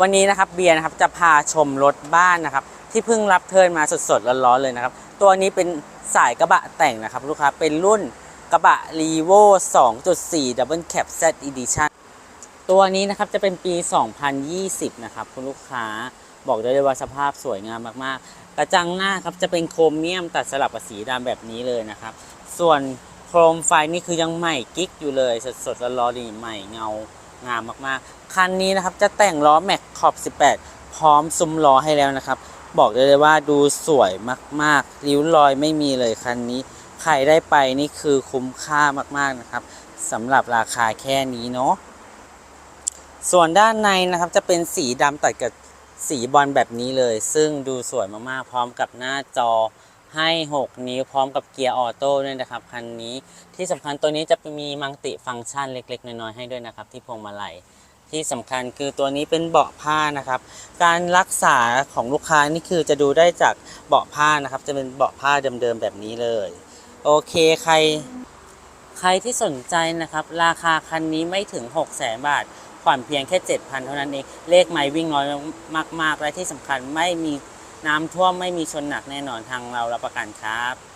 วันนี้นะครับเบียร์นะครับจะพาชมรถบ้านนะครับ ที่เพิ่งรับเทิร์นมาสดๆร้อนๆเลยนะครับ ตัวนี้เป็นสายกระบะแต่งนะครับลูกค้าเป็นรุ่นกระบะ r e v o 2.4 Double Cab Z Edition ตัวนี้นะครับจะเป็นปี 2020 นะครับคุณลูกค้าบอกได้เลยว่าสภาพสวยงามมากๆ กระจังหน้าครับจะเป็นโครเมียมตัดสลับกับสีดำแบบนี้เลยนะครับ ส่วนโครมไฟนี่คือยังใหม่กิ๊กอยู่เลยสดๆร้อนๆนี่ใหม่เงา งามมากๆ คันนี้นะครับจะแต่งล้อแม็กขอบ 18 พร้อมซุ้มล้อให้แล้วนะครับ บอกได้เลยว่าดูสวยมากๆ ริ้วรอยไม่มีเลยคันนี้ ใครได้ไปนี่คือคุ้มค่ามากๆนะครับสำหรับราคาแค่นี้เนาะ ส่วนด้านในนะครับจะเป็นสีดำตัดกับสีบอลแบบนี้เลย ซึ่งดูสวยมากๆ พร้อมกับหน้าจอ ให้ 6 นิ้วพร้อมกับเกียร์ออโต้ด้วยนะครับคันนี้ที่สำคัญตัวนี้จะมีมังติฟังก์ชันเล็ก ๆ น้อยๆให้ด้วยนะครับ ที่พวงมาลัยที่สำคัญคือตัวนี้เป็นเบาะผ้านะครับ การรักษาของลูกค้านี่คือจะดูได้จากเบาะผ้านะครับ จะเป็นเบาะผ้าเดิมๆแบบนี้เลย โอเคใคร ใครที่สนใจนะครับ ราคาคันนี้ไม่ถึง 6 0 0 0 0 0บาทผ่อนเพียงแค่ 7,000 เท่านั้นเอง เลขไม่วิ่งน้อยมากๆ และที่สำคัญไม่มี น้ำท่วมไม่มีชนหนักแน่นอนทางเรารับประกันครับ